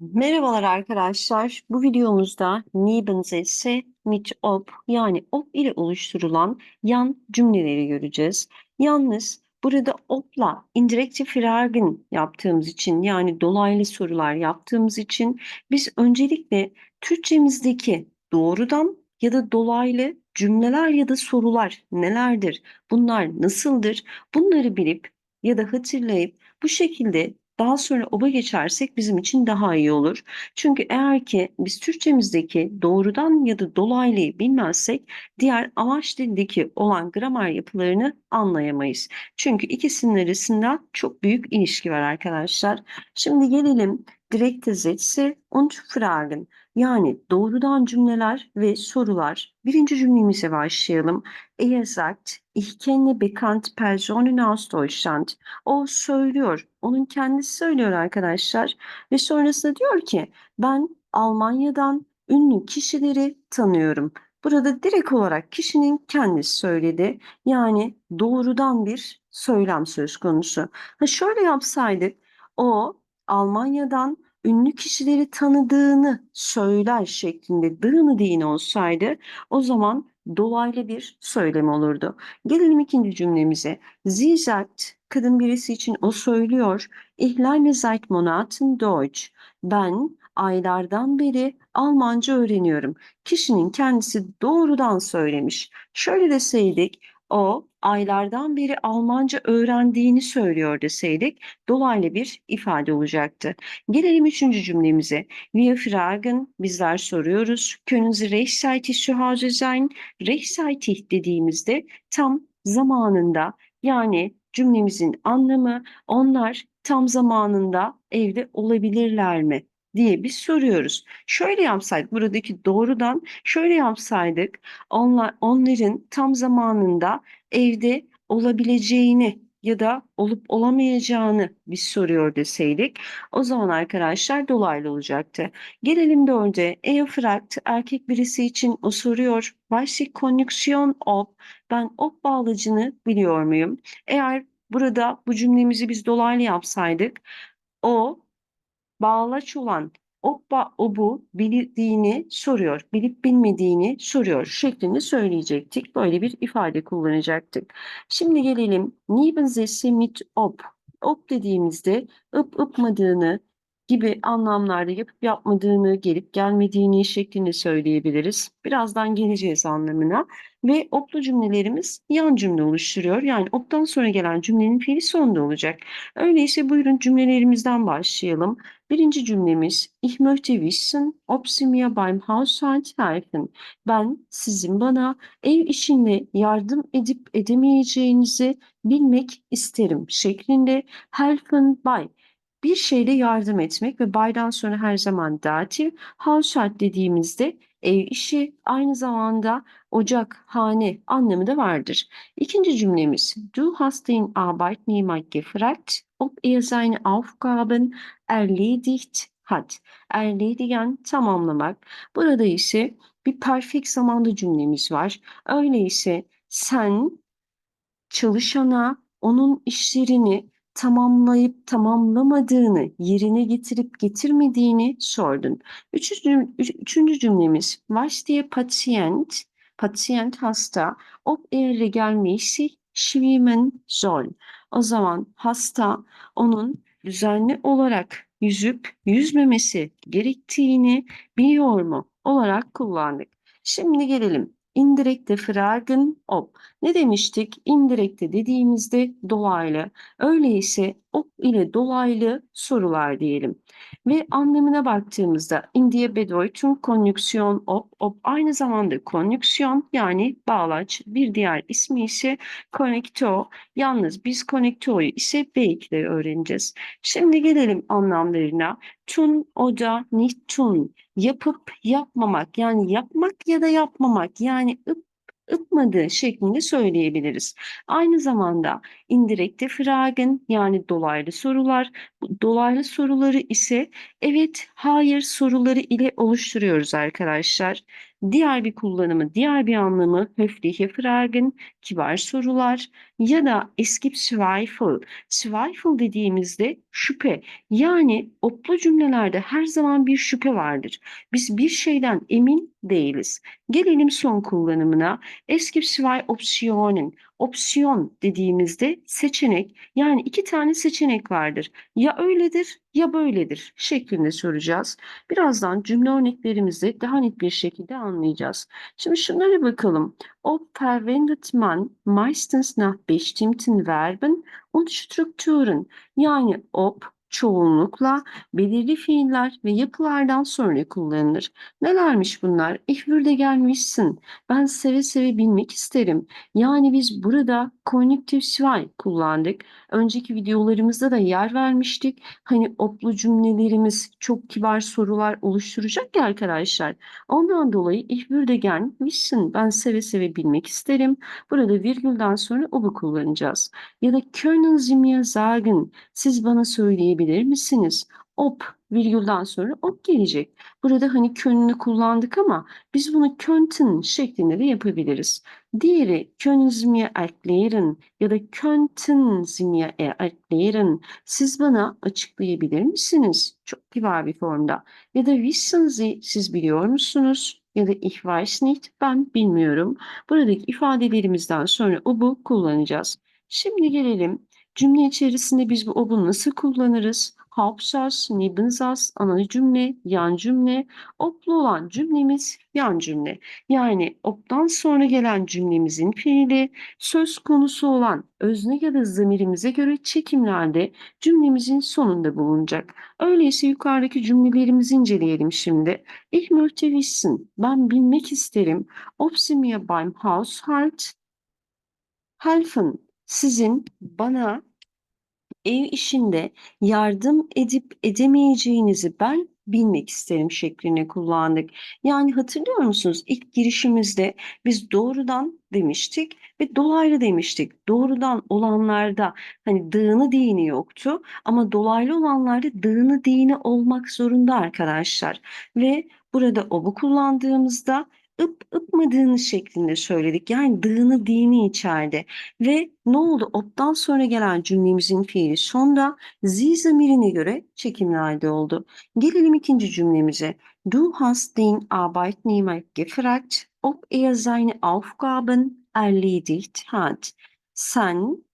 Merhabalar arkadaşlar. Bu videomuzda Nebensätze mit ob yani ob ile oluşturulan yan cümleleri göreceğiz. Yalnız burada ob'la indirekte Fragen yaptığımız için yani dolaylı sorular yaptığımız için biz öncelikle Türkçemizdeki doğrudan ya da dolaylı cümleler ya da sorular nelerdir? Bunlar nasıldır? Bunları bilip ya da hatırlayıp bu şekilde daha sonra oba geçersek bizim için daha iyi olur. Çünkü eğer ki biz Türkçemizdeki doğrudan ya da dolaylıyı bilmezsek diğer amaç dildeki olan gramer yapılarını anlayamayız. Çünkü ikisinin arasında çok büyük ilişki var arkadaşlar. Şimdi gelelim direkte Sätze und Fragen. Yani doğrudan cümleler ve sorular. Birinci cümlemize başlayalım. Er sagt, ich kenne bekannt Personen aus Deutschland. O söylüyor. Onun kendisi söylüyor arkadaşlar. Ve sonrasında diyor ki ben Almanya'dan ünlü kişileri tanıyorum. Burada direkt olarak kişinin kendisi söyledi. Yani doğrudan bir söylem söz konusu. Ha şöyle yapsaydık o Almanya'dan ünlü kişileri tanıdığını söyler şeklinde dığını din olsaydı o zaman dolaylı bir söylem olurdu. Gelelim ikinci cümlemize. Sagt, kadın birisi için o söylüyor. Ich lerne seit Monaten Deutsch. Ben aylardan beri Almanca öğreniyorum. Kişinin kendisi doğrudan söylemiş. Şöyle deseydik, o aylardan beri Almanca öğrendiğini söylüyor deseydik dolaylı bir ifade olacaktı. Gelelim üçüncü cümlemize. Wir fragen, bizler soruyoruz. Können Sie rechtzeitig zu Hause sein? Rechtzeitig dediğimizde tam zamanında yani cümlemizin anlamı onlar tam zamanında evde olabilirler mi diye biz soruyoruz. Şöyle yapsaydık buradaki doğrudan şöyle yapsaydık onlar, onların tam zamanında evde olabileceğini ya da olup olamayacağını biz soruyor deseydik o zaman arkadaşlar dolaylı olacaktı. Gelelim dörde. Eufrakt erkek birisi için o soruyor. Başlık konjüksiyon ob. Ben ob bağlacını biliyor muyum? Eğer burada bu cümlemizi biz dolaylı yapsaydık o bağlaç olan obba obu bildiğini soruyor, bilip bilmediğini soruyor şeklinde söyleyecektik. Böyle bir ifade kullanacaktık. Şimdi gelelim Nebensätze mit ob. Ob dediğimizde ıp ıpmadığını gibi anlamlarda yapıp yapmadığını, gelip gelmediğini şeklinde söyleyebiliriz. Birazdan geleceğiz anlamına. Ve oplu cümlelerimiz yan cümle oluşturuyor. Yani optan sonra gelen cümlenin fiili sonunda olacak. Öyleyse buyurun cümlelerimizden başlayalım. Birinci cümlemiz Ich möchte wissen, ob Sie mir beim Haushalt helfen. Ben sizin bana ev işinde yardım edip edemeyeceğinizi bilmek isterim şeklinde helfen by bir şeyle yardım etmek ve by'dan sonra her zaman datif. Haushalt dediğimizde ev işi aynı zamanda ocak, hane anlamı da vardır. İkinci cümlemiz Du hast den Arbeitnehmer gefragt, ob er seine Aufgaben erledigt hat. Erledigen tamamlamak. Burada ise bir perfect zamanda cümlemiz var. Öyleyse sen çalışana onun işlerini tamamlayıp tamamlamadığını, yerine getirip getirmediğini sordun. Üçüncü, üçüncü cümlemiz was diye patient, patient hasta, ob er regelmäßig schwimmen soll. O zaman hasta onun düzenli olarak yüzüp yüzmemesi gerektiğini biliyor mu olarak kullandık. Şimdi gelelim indirekte fragen ob. Ne demiştik? İndirekte dediğimizde dolaylı. Öyleyse ob ile dolaylı sorular diyelim. Ve anlamına baktığımızda in die Bedeutung konjüksiyon ob. Ob aynı zamanda konjüksiyon yani bağlaç. Bir diğer ismi ise konekto. Yalnız biz konektoyu ise B2'de öğreneceğiz. Şimdi gelelim anlamlarına. Tun, oda, nicht tun. Yapıp yapmamak yani yapmak ya da yapmamak yani ıp ıpmadığı şeklinde söyleyebiliriz. Aynı zamanda indirekte fragen yani dolaylı sorular, dolaylı soruları ise evet, hayır soruları ile oluşturuyoruz arkadaşlar. Diğer bir kullanımı, diğer bir anlamı höfliche fragen, kibar sorular, ya da es gibt Zweifel. Zweifel dediğimizde şüphe. Yani oplu cümlelerde her zaman bir şüphe vardır. Biz bir şeyden emin değiliz. Gelelim son kullanımına. Es gibt zwei Optionen. Opsiyon dediğimizde seçenek yani iki tane seçenek vardır. Ya öyledir ya böyledir şeklinde soracağız. Birazdan cümle örneklerimizi daha net bir şekilde anlayacağız. Şimdi şunlara bakalım. Ob verwendet man meistens nach bestimmten Verben und Strukturen. Yani ob çoğunlukla belirli fiiller ve yapılardan sonra kullanılır. Nelermiş bunlar? Ich würde gelmişsin. Ben seve seve bilmek isterim. Yani biz burada konjüktif zwei kullandık. Önceki videolarımızda da yer vermiştik. Hani oplu cümlelerimiz çok kibar sorular oluşturacak ya arkadaşlar. Ondan dolayı ich würde gern wissen. Ben seve seve bilmek isterim. Burada virgülden sonra ob'u kullanacağız. Ya da können Sie mir sagen? Siz bana söyleyebilir misiniz? Ob virgülden sonra ob gelecek. Burada hani könünü kullandık ama biz bunu könnten şeklinde de yapabiliriz. Diğeri mir erklären ya da könnten Sie mir erklären. Siz bana açıklayabilir misiniz? Çok kibar bir formda. Ya da wissen Sie siz biliyor musunuz? Ya da ich weiß nicht ben bilmiyorum. Buradaki ifadelerimizden sonra ob'u kullanacağız. Şimdi gelelim cümle içerisinde biz bu ob'u nasıl kullanırız? Hauptsatz, Nebensatz, ana cümle, yan cümle, oplu olan cümlemiz yan cümle. Yani optan sonra gelen cümlemizin fiili söz konusu olan özne ya da zamirimize göre çekimlerde cümlemizin sonunda bulunacak. Öyleyse yukarıdaki cümlelerimizi inceleyelim şimdi. Ich möchte wissen, ben bilmek isterim. Ob Sie mir beim Haushalt helfen, sizin bana ev işinde yardım edip edemeyeceğinizi ben bilmek isterim şeklini kullandık. Yani hatırlıyor musunuz? İlk girişimizde biz doğrudan demiştik ve dolaylı demiştik. Doğrudan olanlarda hani dığını dini yoktu ama dolaylı olanlarda dığını dini olmak zorunda arkadaşlar. Ve burada obu kullandığımızda ıp ıpmadığını şeklinde söyledik. Yani dığını dini içeride. Ve ne oldu? Op'tan sonra gelen cümlemizin fiili sonda zi zamirine göre çekimli halde oldu. Gelelim ikinci cümlemize. Du hast den Arbeitnehmer gefragt, ob er seine Aufgaben erledigt hat. Sen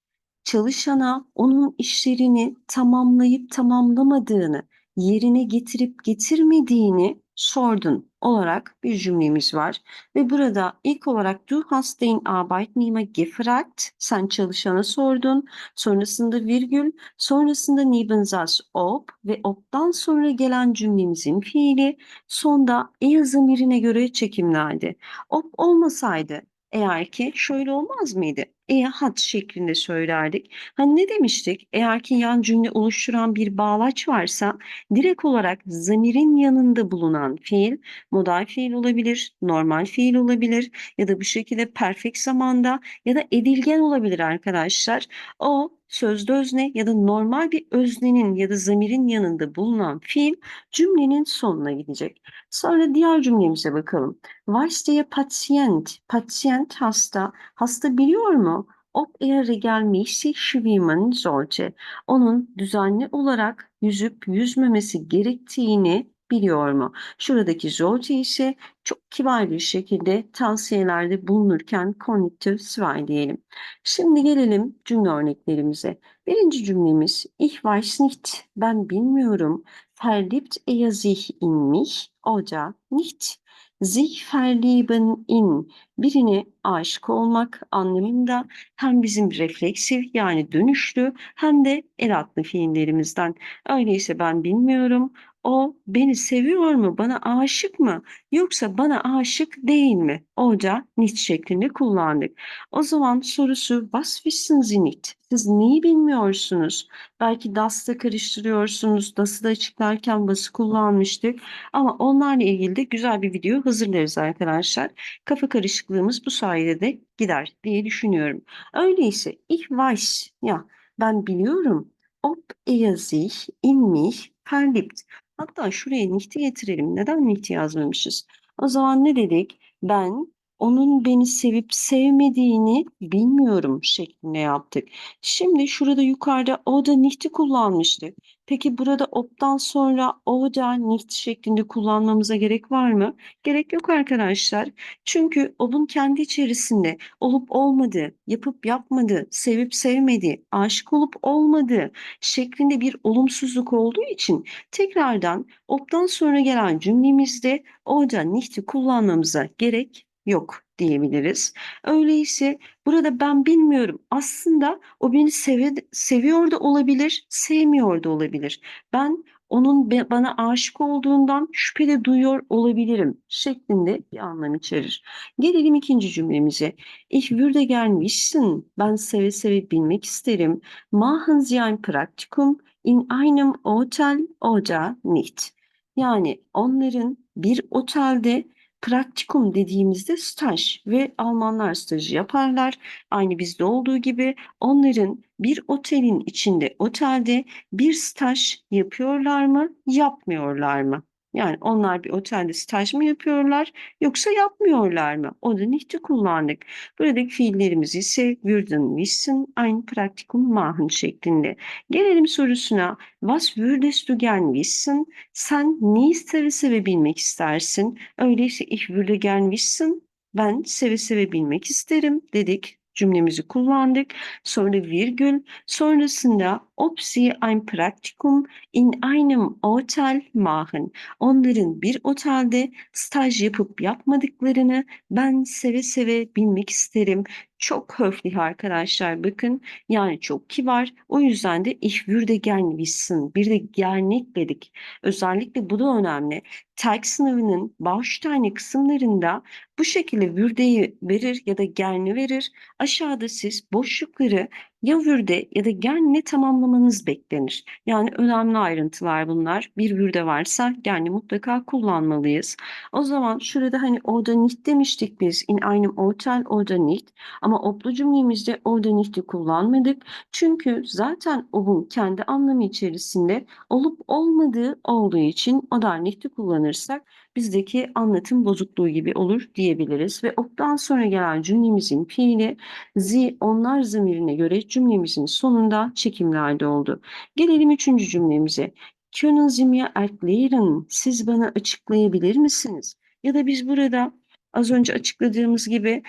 çalışana onun işlerini tamamlayıp tamamlamadığını, yerine getirip getirmediğini sordun olarak bir cümlemiz var. Ve burada ilk olarak du hast den Arbeitnehmer gefragt. Sen çalışana sordun. Sonrasında virgül, sonrasında Nebensatz ob ve ob'dan sonra gelen cümlemizin fiili sonda er zamirine göre çekimlerdi. Ob olmasaydı eğer ki şöyle olmaz mıydı? E hat şeklinde söylerdik. Hani ne demiştik? Eğer ki yan cümle oluşturan bir bağlaç varsa direkt olarak zamirin yanında bulunan fiil modal fiil olabilir, normal fiil olabilir ya da bu şekilde perfect zamanda ya da edilgen olabilir arkadaşlar. O sözlü özne ya da normal bir öznenin ya da zamirin yanında bulunan fiil cümlenin sonuna gidecek. Sonra diğer cümlemize bakalım. Weiß der Patient, Patient hasta, hasta biliyor mu? Ob er regelmäßig schwimmen sollte. Onun düzenli olarak yüzüp yüzmemesi gerektiğini biliyor mu? Şuradaki sollte ise çok kibar bir şekilde tavsiyelerde bulunurken konjüktif zwei diyelim. Şimdi gelelim cümle örneklerimize. Birinci cümlemiz Ich weiß nicht, ben bilmiyorum. Verliebt er sich in mich oder nicht? Sich verlieben in birine aşık olmak anlamında hem bizim refleksif yani dönüşlü hem de eratlı fiillerimizden. Öyleyse ben bilmiyorum. O beni seviyor mu? Bana aşık mı? Yoksa bana aşık değil mi? Orada nicht şeklinde kullandık. O zaman sorusu was wissen Sie nicht? Siz neyi bilmiyorsunuz? Belki DAS'ta karıştırıyorsunuz. DAS'ı da açıklarken bas'ı kullanmıştık. Ama onlarla ilgili de güzel bir video hazırlarız arkadaşlar. Kafa karışıklığımız bu sayede de gider diye düşünüyorum. Öyleyse ich weiß ya ben biliyorum. Ob er sich in mich verliebt. Hatta şuraya nicht'i getirelim. Neden nicht'i yazmamışız? O zaman ne dedik? Ben onun beni sevip sevmediğini bilmiyorum şeklinde yaptık. Şimdi şurada yukarıda o da nicht'i kullanmıştık. Peki burada op'tan sonra o da nicht şeklinde kullanmamıza gerek var mı? Gerek yok arkadaşlar. Çünkü ob'un kendi içerisinde olup olmadığı, yapıp yapmadığı, sevip sevmediği, aşık olup olmadığı şeklinde bir olumsuzluk olduğu için tekrardan op'tan sonra gelen cümlemizde orada nicht'i kullanmamıza gerek yok diyebiliriz. Öyleyse burada ben bilmiyorum. Aslında o beni sevi seviyor da olabilir, sevmiyor da olabilir. Ben onun bana aşık olduğundan şüphe de duyuyor olabilirim şeklinde bir anlam içerir. Gelelim ikinci cümlemize. Ich würde gern wissen, ben seve seve bilmek isterim. Machen Sie ein Praktikum in einem Hotel oder nicht? Yani onların bir otelde praktikum dediğimizde staj ve Almanlar stajı yaparlar. Aynı bizde olduğu gibi onların bir otelin içinde otelde bir staj yapıyorlar mı, yapmıyorlar mı? Yani onlar bir otelde staj mı yapıyorlar yoksa yapmıyorlar mı? O da nicht'i kullandık. Buradaki fiillerimiz ise würden wissen ein Praktikum machen şeklinde. Gelelim sorusuna. Was würdest du gern wissen? Sen neyi seve seve bilmek istersin? Öyleyse ich würde gern wissen. Ben seve seve bilmek isterim dedik. Cümlemizi kullandık. Sonra virgül. Sonrasında ob ein Praktikum in einem Hotel machen. Onların bir otelde staj yapıp yapmadıklarını ben seve seve bilmek isterim. Çok höflich arkadaşlar bakın. Yani çok kibar. O yüzden de ich würde gern wissen. Bir de gern ekledik. Özellikle bu da önemli. Terk sınavının Bausteine kısımlarında bu şekilde würdeyi verir ya da gern'i verir. Aşağıda siz boşlukları ya würde ya da gern'le tamamlamanız beklenir. Yani önemli ayrıntılar bunlar. Bir würde varsa gern'i mutlaka kullanmalıyız. O zaman şurada hani orada nicht demiştik biz. In einem Hotel orada nicht. Ama oplu cümlemizde orada nicht'i kullanmadık. Çünkü zaten ob'un kendi anlamı içerisinde olup olmadığı olduğu için o da nicht'i kullanırsak bizdeki anlatım bozukluğu gibi olur diyebiliriz. Ve op'tan sonra gelen cümlemizin fiili zi onlar zamirine göre cümlemizin sonunda çekimli halde oldu. Gelelim üçüncü cümlemize. Können Sie mir erklären? Siz bana açıklayabilir misiniz? Ya da biz burada az önce açıkladığımız gibi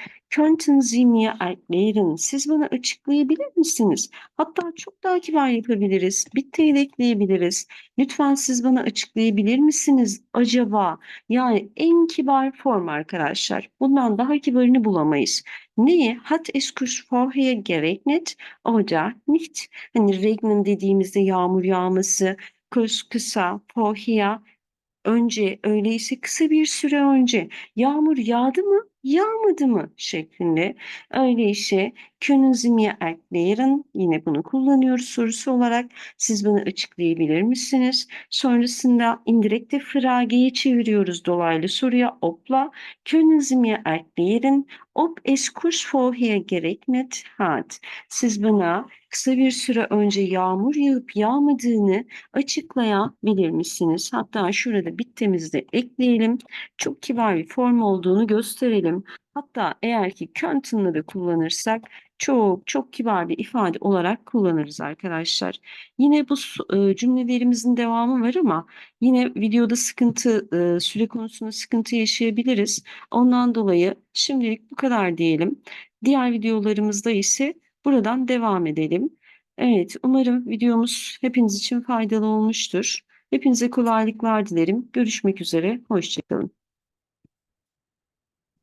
mir erklären? Siz bana açıklayabilir misiniz? Hatta çok daha kibar yapabiliriz. Bitteyi de ekleyebiliriz. Lütfen siz bana açıklayabilir misiniz acaba? Yani en kibar form arkadaşlar. Bundan daha kibarını bulamayız. Neyi? Hat es kurz vorher geregnet oder nicht? Hani regnen dediğimizde yağmur yağması, kurz kısa, vorher önce, öyleyse kısa bir süre önce yağmur yağdı mı, yağmadı mı şeklinde. Öyleyse können mir erklären? Yine bunu kullanıyoruz sorusu olarak. Siz bana açıklayabilir misiniz? Sonrasında indirekte frageyi çeviriyoruz dolaylı soruya opla. Können mir erklären? Ob es kurz vorher geregnet hat? Siz bana kısa bir süre önce yağmur yağıp yağmadığını açıklayabilir misiniz? Hatta şurada bittemizde ekleyelim. Çok kibar bir form olduğunu gösterelim. Hatta eğer ki könnten'la da kullanırsak çok çok kibar bir ifade olarak kullanırız arkadaşlar. Yine bu e, cümlelerimizin devamı var ama yine videoda sıkıntı, e, süre konusunda sıkıntı yaşayabiliriz. Ondan dolayı şimdilik bu kadar diyelim. Diğer videolarımızda ise buradan devam edelim. Evet, umarım videomuz hepiniz için faydalı olmuştur. Hepinize kolaylıklar dilerim. Görüşmek üzere, hoşçakalın.